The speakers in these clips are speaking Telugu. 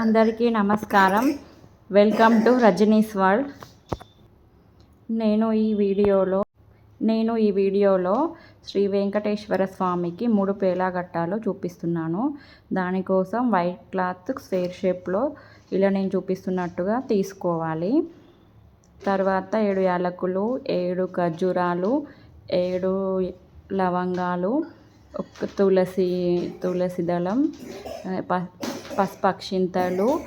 అందరికీ నమస్కారం. వెల్కమ్ టు రజనీస్ వరల్డ్ నేను ఈ వీడియోలో నేను ఈ వీడియోలో శ్రీ వెంకటేశ్వర స్వామికి మూడు పేలాగట్టాలు చూపిస్తున్నాను. దానికోసం వైట్ క్లాత్ స్క్వేర్ షేప్లో ఇలా నేను చూపిస్తున్నట్టుగా తీసుకోవాలి. తర్వాత ఏడు యాలకులు ఏడు ఖర్జూరాలు ఏడు లవంగాలు ఒక తులసి తులసి దళం పసుపు పసుపక్షింతలు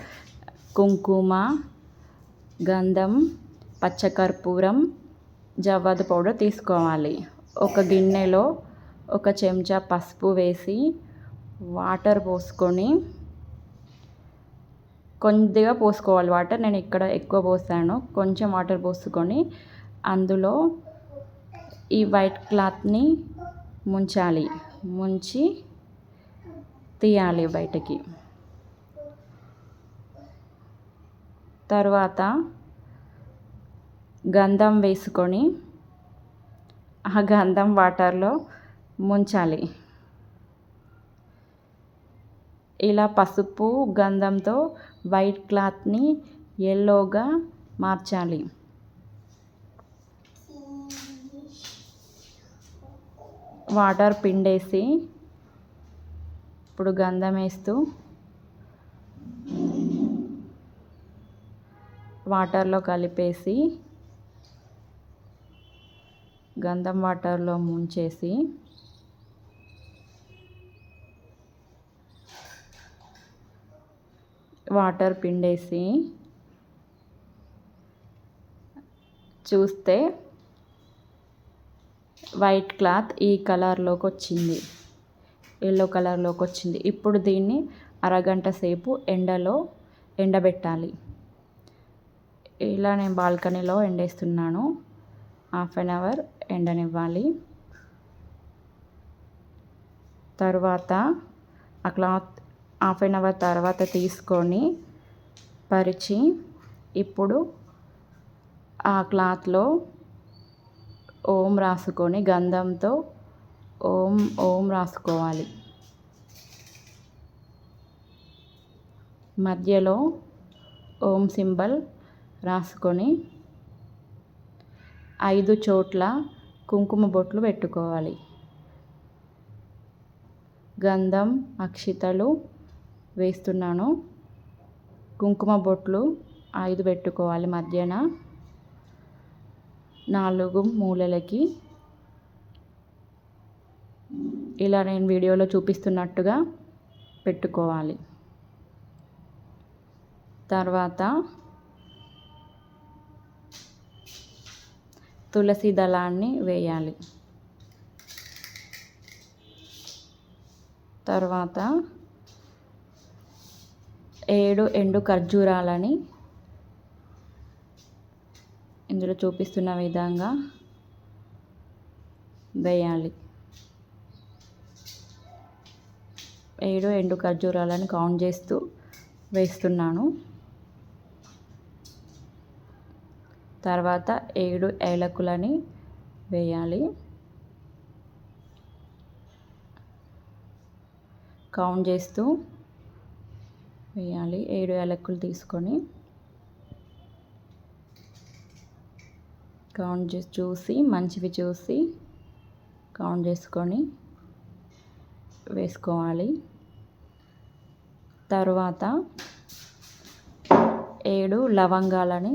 కుంకుమ గంధం పచ్చకర్పూరం జవ్వాదు పౌడర్ తీసుకోవాలి. ఒక గిన్నెలో ఒక చెంచా పసుపు వేసి వాటర్ పోసుకొని కొద్దిగా పోసుకోవాలి. వాటర్ నేను ఇక్కడ ఎక్కువ పోసాను. కొంచెం వాటర్ పోసుకొని అందులో ఈ వైట్ క్లాత్ని ముంచాలి. ముంచి తీయాలి బయటకి. తర్వాత గంధం వేసుకొని ఆ గంధం వాటర్లో ముంచాలి. ఇలా పసుపు గంధంతో వైట్ క్లాత్ని ఎల్లోగా మార్చాలి. వాటర్ పిండేసి ఇప్పుడు గంధం వేస్తూ వాటర్లో కలిపేసి గంధం వాటర్లో ముంచేసి వాటర్ పిండేసి చూస్తే వైట్ క్లాత్ ఈ కలర్లోకి వచ్చింది. ఎల్లో కలర్లోకి వచ్చింది. ఇప్పుడు దీన్ని అరగంట సేపు ఎండలో ఎండబెట్టాలి. ఇలా నేను బాల్కనీలో ఎండేస్తున్నాను. Half an hour ఎండనివ్వాలి. తర్వాత ఆ క్లాత్ హాఫ్ అన్ అవర్ తర్వాత తీసుకొని పరిచి ఇప్పుడు ఆ క్లాత్లో ఓం రాసుకొని గంధంతో ఓం ఓం రాసుకోవాలి. మధ్యలో ఓం సింబల్ రాసుకొని ఐదు చోట్ల కుంకుమ బొట్లు పెట్టుకోవాలి. గంధం అక్షితలు వేస్తున్నాను. కుంకుమ బొట్లు ఐదు పెట్టుకోవాలి మధ్యన. నాలుగు మూలలకి. ఇలా నేను వీడియోలో చూపిస్తున్నట్టుగా పెట్టుకోవాలి. తర్వాత తులసి దళాన్ని వేయాలి. తర్వాత ఏడు ఎండు ఖర్జూరాలని ఇందులో చూపిస్తున్న విధంగా వేయాలి. ఏడు ఎండు ఖర్జూరాలని కౌంట్ చేస్తూ వేస్తున్నాను. తర్వాత ఏడు ఏలకులని వేయాలి. కౌంట్ చేస్తూ వేయాలి. ఏడు ఏలకులు తీసుకొని కౌంట్ చేసి చూసి మంచివి చూసి కౌంట్ చేసుకొని వేసుకోవాలి. తర్వాత ఏడు లవంగాలని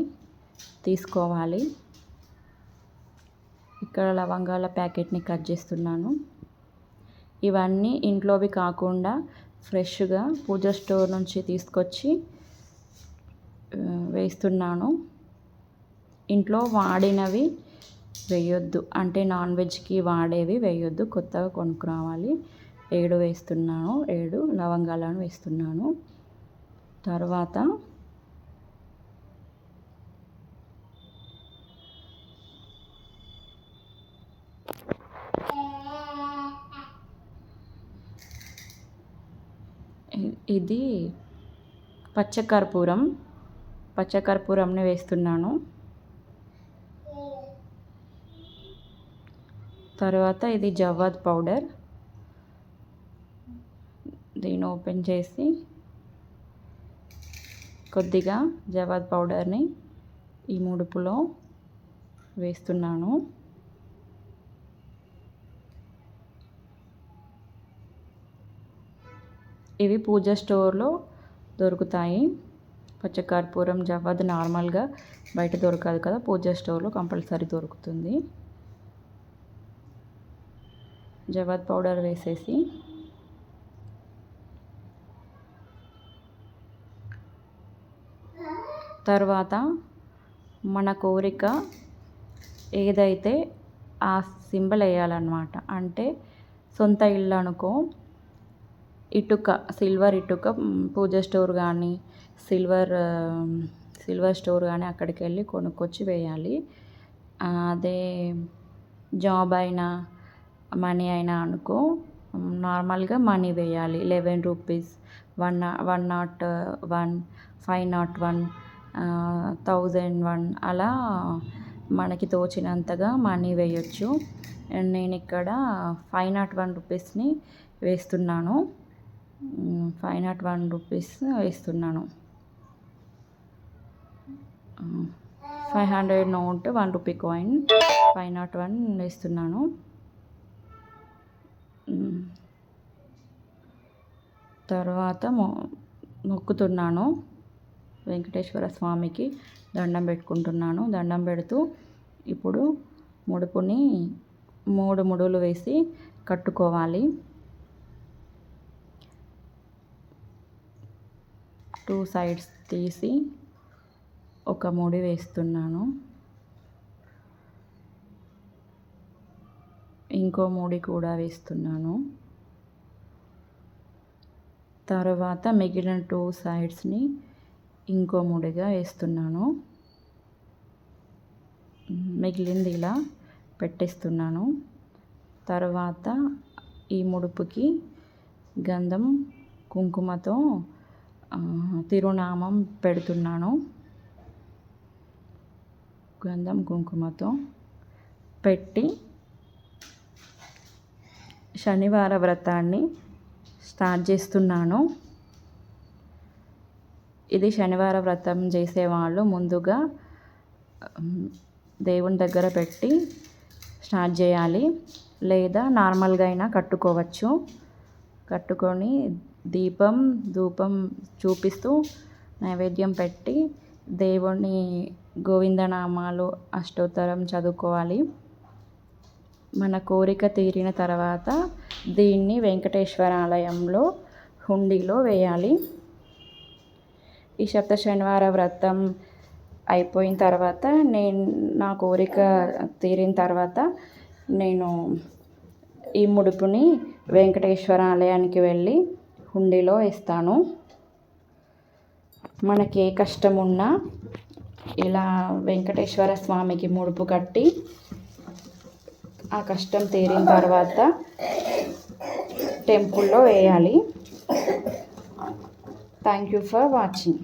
తీసుకోవాలి. ఇక్కడ లవంగాల ప్యాకెట్ని కట్ చేస్తున్నాను. ఇవన్నీ ఇంట్లోవి కాకుండా ఫ్రెష్గా పూజ స్టోర్ నుంచి తీసుకొచ్చి వేస్తున్నాను. ఇంట్లో వాడినవి వేయొద్దు. అంటే నాన్ వెజ్కి వాడేవి వేయొద్దు. కొత్తగా కొనుక్కురావాలి. ఏడు వేస్తున్నాను. ఏడు లవంగాలను వేస్తున్నాను. తర్వాత ఇది పచ్చకర్పూరం. పచ్చకర్పూరంని వేస్తున్నాను. తర్వాత ఇది జవ్వాద్ పౌడర్. దీన్ని ఓపెన్ చేసి కొద్దిగా జవాద్ పౌడర్ని ఈ ముడుపులో వేస్తున్నాను. ఇవి పూజ స్టోర్లో దొరుకుతాయి. పచ్చకర్పూరం జవ్వద్ నార్మల్గా బయట దొరకదు కదా పూజ స్టోర్లో కంపల్సరీ దొరుకుతుంది. జవాద్ పౌడర్ వేసేసి తర్వాత మన కోరిక ఏదైతే ఆ సింబల్ వేయాలన్నమాట. అంటే సొంత ఇల్లు అనుకో ఇటుక సిల్వర్ ఇటుక పూజ స్టోర్ కానీ సిల్వర్ సిల్వర్ స్టోర్ కానీ అక్కడికి వెళ్ళి కొనుక్కొచ్చి వేయాలి. అదే జాబ్ అయినా మనీ అయినా అనుకో నార్మల్గా మనీ వేయాలి. Eleven rupees one one naught one five naught one thousand one అలా మనకి తోచినంతగా మనీ వేయొచ్చు. నేను ఇక్కడ ఫైవ్ నాట్ వన్ రూపీస్ని వేస్తున్నాను. ఫైవ్ నాట్ వన్ రూపీస్ వేస్తున్నాను five hundred note one rupee coin five naught one వేస్తున్నాను తర్వాత మొ మొక్కుతున్నాను వెంకటేశ్వర స్వామికి దండం పెట్టుకుంటున్నాను. దండం పెడుతూ ఇప్పుడు ముడుపుని మూడు ముడులు వేసి కట్టుకోవాలి. టూ సైడ్స్ తీసి ఒక ముడి వేస్తున్నాను. ఇంకో ముడి కూడా వేస్తున్నాను. తర్వాత మిగిలిన టూ సైడ్స్ని ఇంకో ముడిగా వేస్తున్నాను. మిగిలింది ఇలా పెట్టేస్తున్నాను. తర్వాత ఈ ముడుపుకి గంధం కుంకుమతో తిరునామం పెడుతున్నాను. గంధం కుంకుమతో పెట్టి శనివార వ్రతాన్ని స్టార్ట్ చేస్తున్నాను. ఇది శనివార వ్రతం చేసేవాళ్ళు ముందుగా దేవుని దగ్గర పెట్టి స్టార్ట్ చేయాలి. లేదా నార్మల్గా అయినా కట్టుకోవచ్చు. కట్టుకొని దీపం ధూపం చూపిస్తూ నైవేద్యం పెట్టి దేవుని గోవిందనామాలు అష్టోత్తరం చదువుకోవాలి. మన కోరిక తీరిన తర్వాత దీన్ని వెంకటేశ్వర ఆలయంలో హుండీలో వేయాలి. ఈ సప్త శనివార వ్రతం అయిపోయిన తర్వాత నేను నా కోరిక తీరిన తర్వాత నేను ఈ ముడుపుని వెంకటేశ్వర ఆలయానికి వెళ్ళి హుండీలో వేస్తాను. మనకి ఏ కష్టం ఉన్నా ఇలా వెంకటేశ్వర స్వామికి ముడుపు కట్టి ఆ కష్టం తీరిన తర్వాత టెంపుల్లో వేయాలి. Thank you for watching